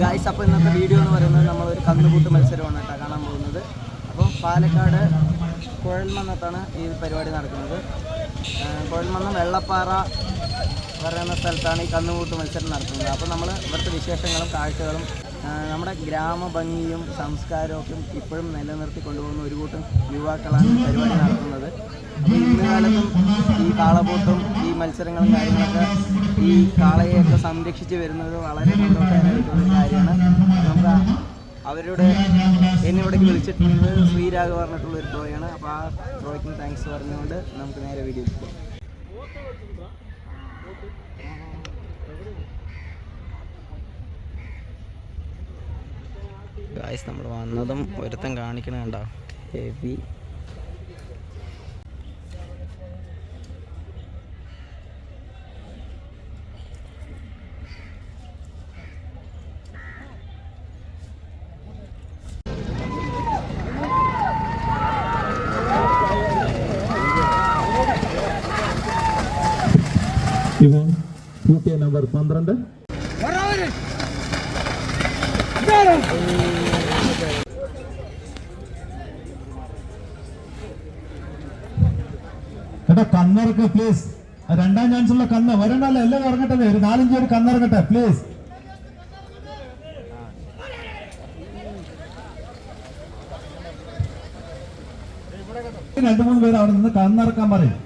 Guys അപ്പോൾ ഇന്നത്തെ video എന്ന് പറയുന്നത് നമ്മളൊരു കന്നുകൂട്ട് മത്സരമാണ് കേട്ടോ കാണാൻ പോകുന്നത്. അപ്പോൾ പാലക്കാട് കുഴൽമന്നത്താണ് ഈ പരിപാടി നടക്കുന്നത്. കുഴൽമന്നം വെള്ളപ്പാറ പറയുന്ന സ്ഥലത്താണ് ഈ കന്നുകൂട്ട് മത്സരം നടത്തുന്നത് അപ്പോൾ നമ്മൾ ഇവിടുത്തെ വിശേഷങ്ങളും കാഴ്ചകളും നമ്മുടെ ഗ്രാമഭംഗിയും സംസ്കാരവും ഒക്കെ ഇപ്പോഴും നിലനിർത്തി കൊണ്ടുപോകുന്ന ഒരു കൂട്ടം യുവാക്കളാണ് പരിപാടി നടത്തുന്നത്. അപ്പോൾ ഈ കാളപൂട്ടും ഈ മത്സരങ്ങളും കാര്യങ്ങളൊക്കെ ഈ കാളയെയൊക്കെ സംരക്ഷിച്ച് വരുന്നത് വളരെ സന്തോഷകരമായിട്ടുള്ള കാര്യമാണ്. നമുക്ക് അവരോട് അവരുടെ എന്നെ ഇവിടേക്ക് വിളിച്ചിട്ടുള്ളത് ശ്രീരാഘവ് പറഞ്ഞിട്ടുള്ള ഒരു ട്രോയാണ് അപ്പോൾ ആ ട്രോയ്ക്കും താങ്ക്സ് പറഞ്ഞുകൊണ്ട് നമുക്ക് നേരെ വീഡിയോ പോകാം. ഗായ്സ് നമ്മൾ വന്നതും ഒരുത്തൻ കാണിക്കണ കണ്ടോ? ഹെവി ഇവൻ കൂട്ടിയ നമ്പർ പന്ത്രണ്ട്. എടാ കന്നിറക്ക് പ്ലീസ് രണ്ടാം ചാൻസ് ഉള്ള കന്ന് വരണ്ടല്ല എല്ലാം ഇറങ്ങട്ടെ ഒരു നാലഞ്ച് പേര് കന്നിറങ്ങട്ടെ പ്ലീസ് രണ്ടു മൂന്ന് പേര് അവിടെ നിന്ന് കന്നിറക്കാൻ പറയും.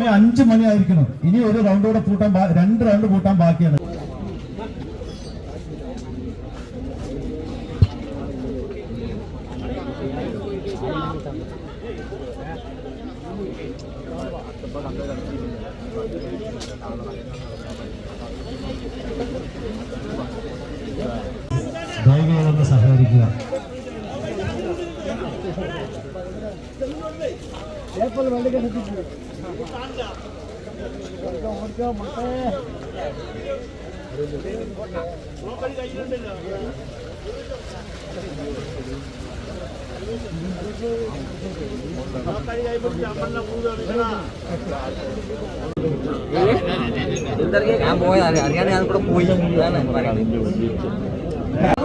സമയം അഞ്ചു മണി ആയിരിക്കണം ഇനി ഒരു റൗണ്ട് കൂടെ പൂട്ടാൻ രണ്ട് റൗണ്ട് പൂട്ടാൻ ബാക്കിയാണ്. സഹകരിക്കുക. అందరికీ పోయి అడిగానే అది కూడా పోయి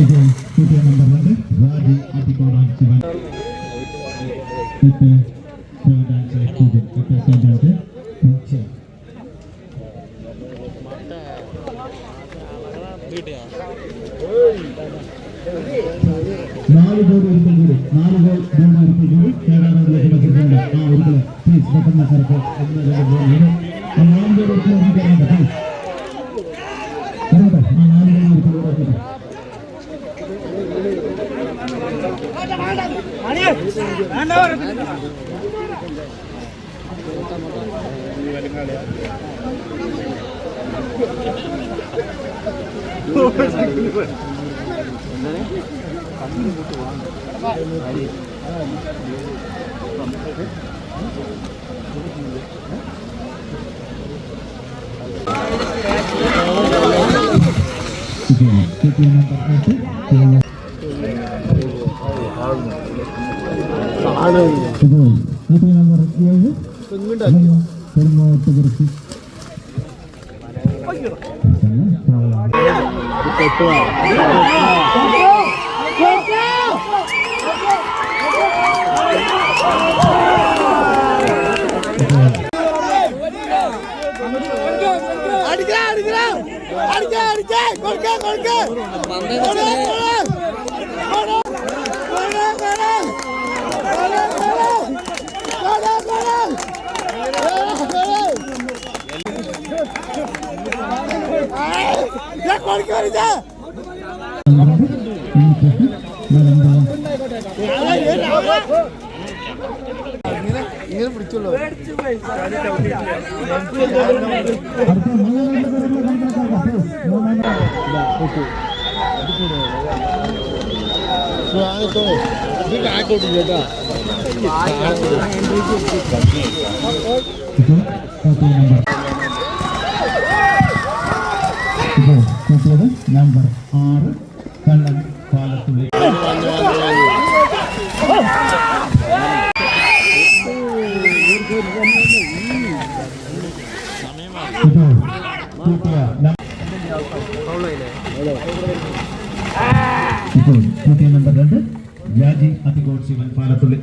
പറയുന്നത് കൂട്ടിയ നമ്പർ മൂന്ന് സുരേഷ് പട്ടക്കാട് ഇത് കൂട്ടിയ നമ്പർ ഒൻപത് ഇത് കൂട്ടിയ നമ്പർ രണ്ട് രാജി ആട്ടിക്കോടാൻ ശിവൻ എട്ട് ഡാൻസ് എട്ട് എട്ട് ഡാൻസ് പൂച്ച നാല് ഗോൾ ഒരിക്കൽ കൂടി നാല് ഗോൾ മൂന്ന് ഒരിക്കൽ കൂടി കേരളത്തിലേക്ക് മത്സരിക്കുന്നുണ്ട് ആ ഒരിക്കൽ പ്ലീസ് പെട്ടെന്ന് കറക്ക് ഒന്ന് രണ്ട് ഗോൾ ഇത് ആ നാല് ഗോൾ ഒരിക്കൽ കൂടി കയറണ്ട പ്ലീസ് കയറട്ടെ ആ നാല് ഗോൾ ഒരിക്കൽ കൂടെ കയറട്ടെ ഇത് കൂട്ടിയ നമ്പർ എട്ട് അടിക്കാം അടിക്കാം അടിക്കാം അടിക്കാം കൊടുക്കാം കൊടുക്കാം. പിടിച്ചുള്ളൂ ആയിക്കോട്ടെ ചേട്ടാ എൻട്രിക്ക് ഇപ്പോൾ കോപ്പി നമ്പർ ആറ് കള്ളൻ പാലത്തുള്ളി. ഇപ്പോൾ കൂട്ടിയ ഇപ്പോൾ കൂട്ടിയ നമ്പർ രണ്ട് രാജി അതികോട് ശിവൻ പാലത്തുള്ളി.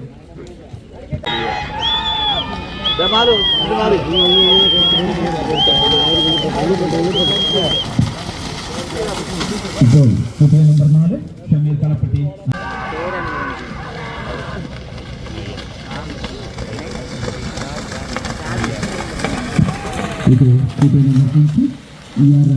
ഇപ്പോൾ കുട്ടിയ നമ്പർ നാല് ഷമീർ കളപ്പെട്ടി. ഇപ്പോൾ കൂട്ടിയ നമ്പർ അഞ്ച് ഇ ആർ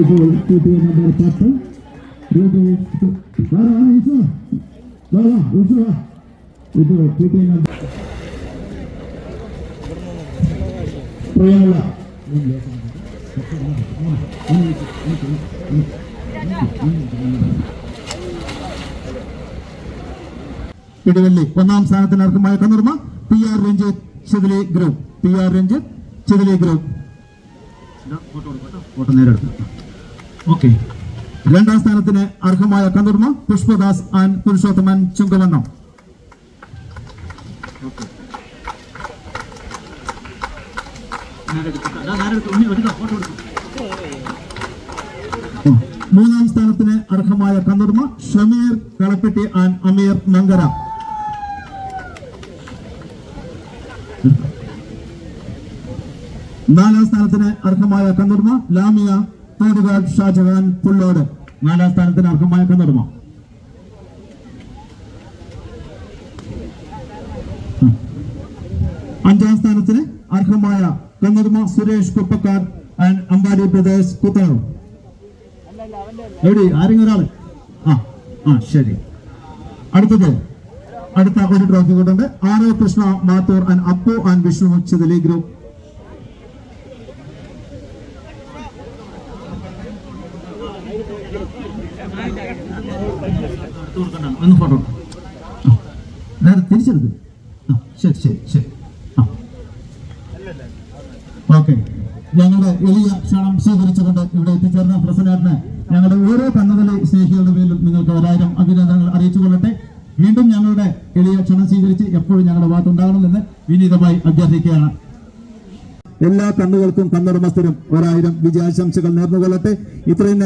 ഇപ്പോൾ കൂട്ടിയ നമ്പർ പത്ത് പ്രിയമുള്ള ഒന്നാം സ്ഥാനത്തിന് അർഹമായ കന്നുർമ P R Ranjith Chithali group. P R Ranjith Chithali group. Photo നേരെ എടുത്തു ഓക്കെ. രണ്ടാം സ്ഥാനത്തിന് അർഹമായ കന്നുർമ പുഷ്പദാസ് ആൻഡ് പുരുഷോത്തമൻ ചുങ്കവണ്ണം. മൂന്നാം സ്ഥാനത്തിന് അർഹമായ കന്നുർമ ഷമീർ കളപ്പെട്ടി ആൻഡ് അമീർ മങ്കര. നാലാം സ്ഥാനത്തിന് അർഹമായ കന്നുർമ ലാമിയ തോടുകാട് ഷാജഹാൻ പുള്ളോട്. നാലാം സ്ഥാനത്തിന് അർഹമായ കന്നുർമ അഞ്ചാം സ്ഥാനത്തിന് അർഹമായ കന്നുർമ സുരേഷ് കുപ്പക്കാർ ആൻഡ് അമ്പാടി പ്രദേശ് പുത്തനൂർ എവിടെ ആരെങ്കിലും ഒരാൾ? ആ ആ ശരി. അടുത്തത്. അടുത്ത ഒരു ട്രോഫി കൂട്ടുണ്ട് ആരോ Krishna Mathur and Appu and Vishnu Chithali group ഒന്ന് ഫോട്ടോ നേരെ തിരിച്ചെടുത്ത് ആ ശരി ശരി ശരി ആ ഓക്കെ. ഞങ്ങളുടെ എളിയ ക്ഷണം സ്വീകരിച്ചുകൊണ്ട് ഇവിടെ എത്തിച്ചേർന്ന പ്രസന്നാറിന് ഞങ്ങളുടെ ഓരോ കന്നുകളി സ്നേഹികളുടെ പേരിലും നിങ്ങൾക്ക് ഒരായിരം അഭിനന്ദനങ്ങൾ അറിയിച്ചു കൊള്ളട്ടെ വീണ്ടും ഞങ്ങളുടെ എളിയ ക്ഷണം സ്വീകരിച്ച് എപ്പോഴും ഞങ്ങളുടെ ഭാഗത്തുണ്ടാകണമെന്ന് വിനീതമായി അഭ്യർത്ഥിക്കുകയാണ്. എല്ലാ കണ്ണുകൾക്കും കന്നുടമസ്ഥരും ഒരായിരം വിജയാശംസകൾ നേർന്നുകൊള്ളട്ടെ. ഇത്രയും